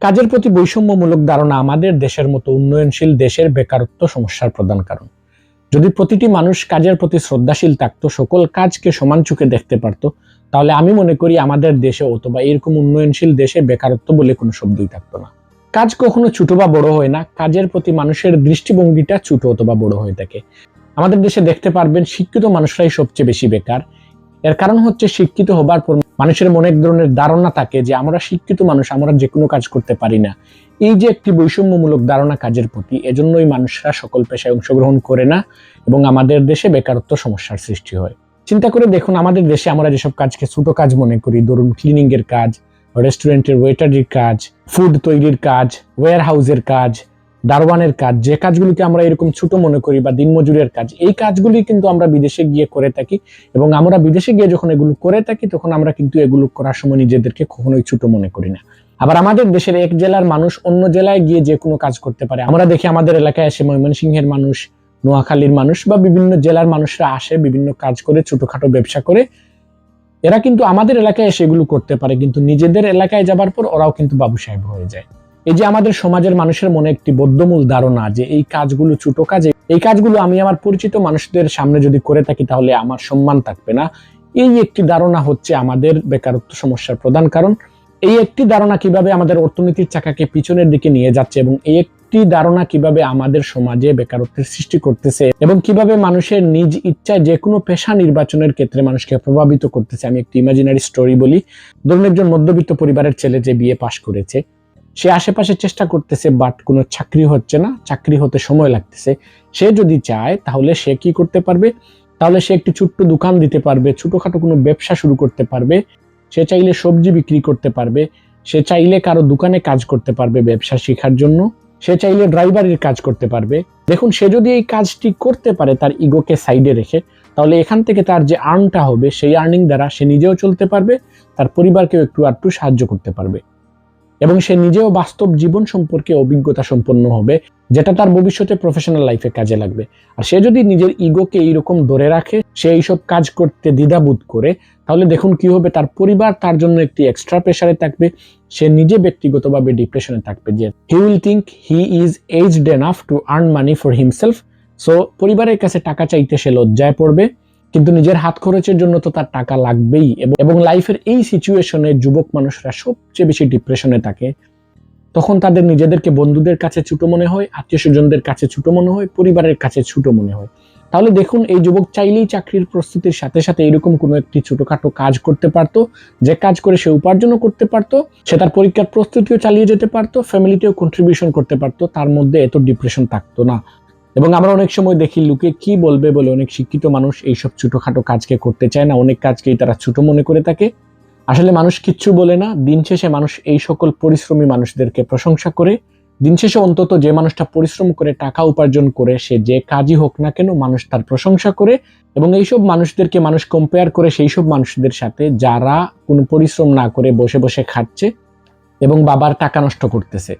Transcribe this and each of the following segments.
কাজের প্রতি বৈষম্যমূলক ধারণা আমাদের দেশের মতো উন্নয়নশীল দেশের বেকারত্ব সমস্যার প্রধান কারণ। যদি প্রতিটি মানুষ কাজের প্রতি শ্রদ্ধাশীল থাকতো, সকল কাজকে সমান চোখে দেখতে পারতো, তাহলে আমি মনে করি আমাদের দেশে অথবা এরকম উন্নয়নশীল দেশে বেকারত্ব বলে কোনো শব্দই থাকতো না। কাজ কখনো ছোট বা বড় হয় না, কাজের প্রতি মানুষের দৃষ্টিভঙ্গিটা ছোট অথবা বড় হয়ে থাকে। আমাদের দেশে দেখতে পারবেন, শিক্ষিত মানুষরাই সবচেয়ে বেশি বেকার। এর কারণ হচ্ছে শিক্ষিত হবার পর মানুষের মনে এক ধরনের ধারণা থাকে যে আমরা শিক্ষিত মানুষ, আমরা যে কোনো কাজ করতে পারি না। এই যে একটি বৈষম্যমূলক ধারণা কাজের প্রতি, এজন্যই মানুষরা সকল পেশায় অংশগ্রহণ করে না এবং আমাদের দেশে বেকারত্ব সমস্যার সৃষ্টি হয়। চিন্তা করে দেখুন, আমাদের দেশে আমরা যেসব কাজকে ছোট কাজ মনে করি, ধরুন ক্লিনিং এর কাজ রেস্টুরেন্টের ওয়েটারির কাজ ফুড তৈরির কাজ ওয়্যার হাউসের কাজ দারওয়ানের কাজ, যে কাজগুলিকে আমরা এরকম ছোট মনে করি বা দিনমজুরের কাজ, এই কাজগুলি কিন্তু আমরা বিদেশে গিয়ে করে থাকি এবং আমরা বিদেশে গিয়ে যখন এগুলো করে থাকি তখন আমরা কিন্তু এগুলো করার সময় নিজেদেরকে কখনোই ছোট মনে করি না। আবার আমাদের দেশের এক জেলার মানুষ অন্য জেলায় গিয়ে যে কোনো কাজ করতে পারে। আমরা দেখি আমাদের এলাকায় এসে ময়মনসিংহের মানুষ, নোয়াখালীর মানুষ বা বিভিন্ন জেলার মানুষরা আসে, বিভিন্ন কাজ করে, ছোটখাটো ব্যবসা করে। এরা কিন্তু আমাদের এলাকায় এসে এগুলো করতে পারে, কিন্তু নিজেদের এলাকায় যাবার পর ওরাও কিন্তু বাবু সাহেব হয়ে যায়। এই যে আমাদের সমাজের মানুষের মনে একটি বদ্ধমূল ধারণা যে এই কাজগুলো ছোট কাজে, এই কাজগুলো আমি আমার পরিচিত মানুষদের সামনে যদি করে থাকি তাহলে আমার সম্মান থাকবে না। এই একটি ধারণা হচ্ছে আমাদের বেকারত্ব সমস্যার প্রধান কারণ। এই একটি ধারণা কীভাবে আমাদের অর্থনীতির চাকাকে পিছনের দিকে নিয়ে যাচ্ছে এবং এই একটি ধারণা কীভাবে আমাদের সমাজে বেকারত্বের সৃষ্টি করতেছে এবং কীভাবে মানুষের নিজ ইচ্ছায় যে কোনো পেশা নির্বাচনের ক্ষেত্রে মানুষকে প্রভাবিত করতেছে, আমি একটি ইমাজিনারি স্টোরি বলি। ধরুন একজন মধ্যবিত্ত পরিবারের ছেলে যে বিয়ে পাশ করেছে সে আশেপাশে চেষ্টা করতেছে বাট কোনো চাকরি হচ্ছে না। চাকরি হতে সময় লাগতেছে। সে যদি চায়, তাহলে সে কি করতে পারবে? তাহলে সে একটি ছোট্ট দোকান দিতে পারবে, ছোটখাটো কোনো ব্যবসা শুরু করতে পারবে। সে চাইলে সবজি বিক্রি করতে পারবে। সে চাইলে কারও দোকানে কাজ করতে পারবে ব্যবসা শেখার জন্য। সে চাইলে ড্রাইভারের কাজ করতে পারবে। দেখুন, সে যদি এই কাজটি করতে পারে তার ইগোকে সাইডে রেখে, তাহলে এখান থেকে তার যে আর্নটা হবে, সেই আর্নিং দ্বারা সে নিজেও চলতে পারবে, তার পরিবারকেও একটু আধটু সাহায্য করতে পারবে। এবং সে নিজেও বাস্তব জীবন সম্পর্কে অভিজ্ঞতা সম্পন্ন হবে, যেটা তার ভবিষ্যতে প্রফেশনাল লাইফে কাজে লাগবে। আর সে যদি নিজের ইগোকে এইরকম ধরে রাখে, সে এইসব কাজ করতে দ্বিধাবোধ করে, তাহলে দেখুন কি হবে, তার পরিবার তার জন্য একটি এক্সট্রা প্রেশারে থাকবে, সে নিজে ব্যক্তিগতভাবে ডিপ্রেশনে থাকবে যে he will think he is aged enough to earn money for himself so পরিবারের কাছে টাকা চাইতে সে লজ্জায় পড়বে। কিন্তু নিজের হাত খরচের জন্য তো তার টাকা লাগবেই। এবং লাইফের এই সিচুয়েশনে যুবক মানুষরা সবচেয়ে বেশি ডিপ্রেশনে থাকে। তখন তাদের নিজেদেরকে বন্ধুদের কাছে ছোট মনে হয়, আত্মীয় স্বজনদের কাছে ছোট মনে হয়, পরিবারের কাছে ছোট মনে হয়। তাহলে দেখুন, এই যুবক চাইলেই চাকরির প্রস্তুতির সাথে সাথে এরকম কোনো একটি ছোটখাটো কাজ করতে পারতো, যে কাজ করে সে উপার্জনও করতে পারতো, সে তার পরীক্ষার প্রস্তুতিও চালিয়ে যেতে পারতো ফ্যামিলিতেও কন্ট্রিবিউশন করতে পারতো, তার মধ্যে এত ডিপ্রেশন থাকতো না। এবং আমরা অনেক সময় দেখি লোকে কি বলবে বলে অনেক শিক্ষিত মানুষ এইসব ছোটখাটো কাজকে করতে চায় না, অনেক কাজকেই তারা ছোট মনে করে থাকে। আসলে মানুষ কিচ্ছু বলে না, দিন শেষে মানুষ এই সকল পরিশ্রমী মানুষদেরকে প্রশংসা করে। দিন শেষে অন্তত যে মানুষটা পরিশ্রম করে, টাকা উপার্জন করে, সে যে কাজই হোক না কেন মানুষ তার প্রশংসা করে এবং এইসব মানুষদেরকে মানুষ কম্পেয়ার করে সেই সব মানুষদের সাথে যারা কোনো পরিশ্রম না করে বসে বসে খাচ্ছে এবং বাবার টাকা নষ্ট করতেছে।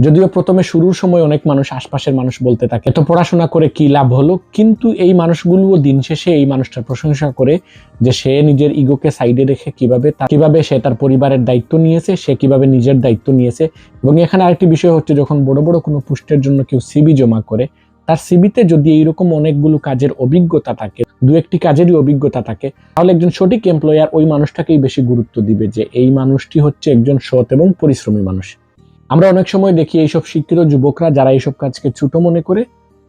যদিও প্রথমে শুরুর সময় অনেক মানুষ, আশপাশের মানুষ বলতে থাকে, এত পড়াশোনা করে কি লাভ হলো? কিন্তু এই মানুষগুলো দিন শেষে এই মানুষটার প্রশংসা করে যে সে নিজের ইগোকে সাইডে রেখে কীভাবে তা- কীভাবে সে তার পরিবারের দায়িত্ব নিয়েছে, সে কীভাবে নিজের দায়িত্ব নিয়েছে। এবং এখানে আরেকটি বিষয় হচ্ছে যখন বড় বড় কোনো পোস্টের জন্য কেউ সিবি জমা করে, তার সিবিতে যদি এইরকম অনেকগুলো কাজের অভিজ্ঞতা থাকে, দু একটি কাজেরই অভিজ্ঞতা থাকে, তাহলে একজন সঠিক এমপ্লয়ার ওই মানুষটাকেই বেশি গুরুত্ব দিবে যে এই মানুষটি হচ্ছে একজন সৎ এবং পরিশ্রমী মানুষ। আমরা অনেক সময় দেখি এইসব শিক্ষিত যুবকরা যারা এইসব কাজকে ছোট মনে করে,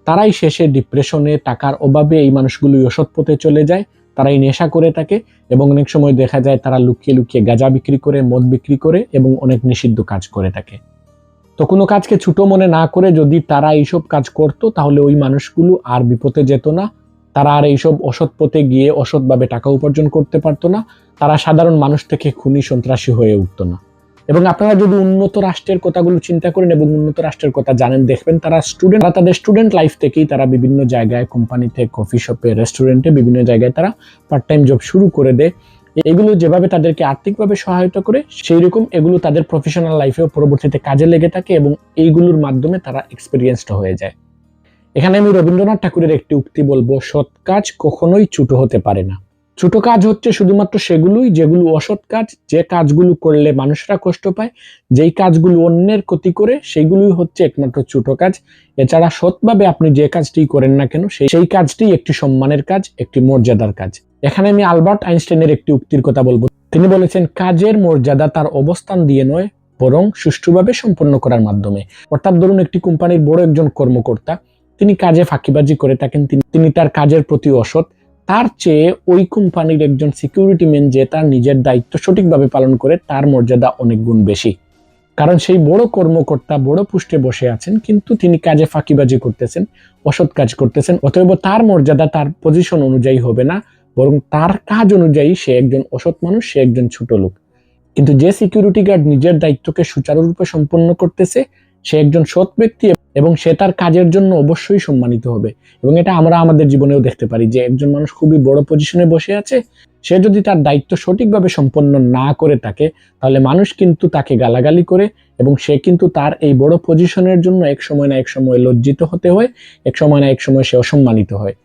তারাই শেষে ডিপ্রেশনে টাকার অভাবে এই মানুষগুলো অসৎ পথে চলে যায়, তারাই নেশা করে থাকে এবং অনেক সময় দেখা যায় তারা লুকিয়ে লুকিয়ে গাঁজা বিক্রি করে, মদ বিক্রি করে এবং অনেক নিষিদ্ধ কাজ করে থাকে। তো কোনো কাজকে ছোট মনে না করে যদি তারা এইসব কাজ করত, তাহলে ওই মানুষগুলো আর বিপদে যেত না। তারা আর এইসব অসৎ পথে গিয়ে অসৎভাবে টাকা উপার্জন করতে পারতো না। তারা সাধারণ মানুষ থেকে খুনি সন্ত্রাসী হয়ে উঠতো না। এবং আপনারা যদি উন্নত রাষ্ট্রের কথাগুলো চিন্তা করেন এবং উন্নত রাষ্ট্রের কথা জানেন, দেখবেন তারা স্টুডেন্ট তারা তাদের স্টুডেন্ট লাইফ থেকেই তারা বিভিন্ন জায়গায় কোম্পানিতে কফি শপে রেস্টুরেন্টে বিভিন্ন জায়গায় তারা পার্ট টাইম জব শুরু করে দেয়। এগুলো যেভাবে তাদেরকে আর্থিকভাবে সহায়তা করে সেই রকম এগুলো তাদের প্রফেশনাল লাইফেও পরবর্তীতে কাজে লেগে থাকে এবং এইগুলোর মাধ্যমে তারা এক্সপিরিয়েন্সড হয়ে যায়। এখানে আমি রবীন্দ্রনাথ ঠাকুরের একটি উক্তি বলব, সৎ কাজ কখনোই ছোট হতে পারে না। ছোট কাজ হচ্ছে শুধুমাত্র সেগুলোই, যেগুলো অসৎ কাজ, যে কাজগুলো করলে মানুষরা কষ্ট পায়, যেই কাজগুলো অন্যের ক্ষতি করে, সেগুলোই হচ্ছে একমাত্র ছোট কাজ। এছাড়া সৎভাবে আপনি যে কাজটি করেন না কেন, সেই কাজটি একটি সম্মানের কাজ, একটি মর্যাদার কাজ। এখানে আমি আলবার্ট আইনস্টাইনের একটি উক্তির কথা বলব। তিনি বলেছেন, কাজের মর্যাদা তার অবস্থান দিয়ে নয়, বরং সুষ্ঠুভাবে সম্পন্ন করার মাধ্যমে। অর্থাৎ ধরুন একটি কোম্পানির বড় একজন কর্মকর্তা, তিনি কাজে ফাঁকিবাজি করে থাকেন তিনি তার কাজের প্রতি অসৎ। তার চেয়ে ওই কোম্পানির একজন সিকিউরিটি ম্যান যে তার নিজের দায়িত্ব সঠিকভাবে পালন করে, তার মর্যাদা অনেক গুণ বেশি। কারণ সেই বড় কর্মকর্তা বড় পুষ্টে বসে আছেন, কিন্তু তিনি কাজে ফাঁকিবাজি করতেছেন, অসৎ কাজ করতেছেন, অতএব তার মর্যাদা তার পজিশন অনুযায়ী হবে না, বরং তার কাজ অনুযায়ী সে একজন অসৎ মানুষ, সে একজন ছোট লোক। কিন্তু যে সিকিউরিটি গার্ড নিজের দায়িত্বকে সুচারুরূপে সম্পন্ন করতেছে, সে একজন সৎ ব্যক্তি এবং সে তার কাজের জন্য অবশ্যই সম্মানিত হবে। এবং এটা আমরা আমাদের জীবনেও দেখতে পারি যে একজন মানুষ খুবই বড় পজিশনে বসে আছে, সে যদি তার দায়িত্ব সঠিকভাবে সম্পন্ন না করে থাকে, তাহলে মানুষ কিন্তু তাকে গালাগালি করে এবং সে কিন্তু তার এই বড় পজিশনের জন্য এক সময় না এক সময় লজ্জিত হতে হয়, এক সময় না এক সময় সে অসম্মানিত হয়।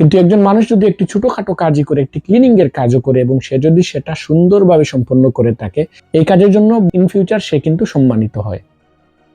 কিন্তু একজন মানুষ যদি একটি ছোটখাটো কাজই করে, একটি ক্লিনিং এর কাজও করে এবং সে যদি সেটা সুন্দরভাবে সম্পন্ন করে থাকে, এই কাজের জন্য ইন ফিউচার সে কিন্তু সম্মানিত হয়।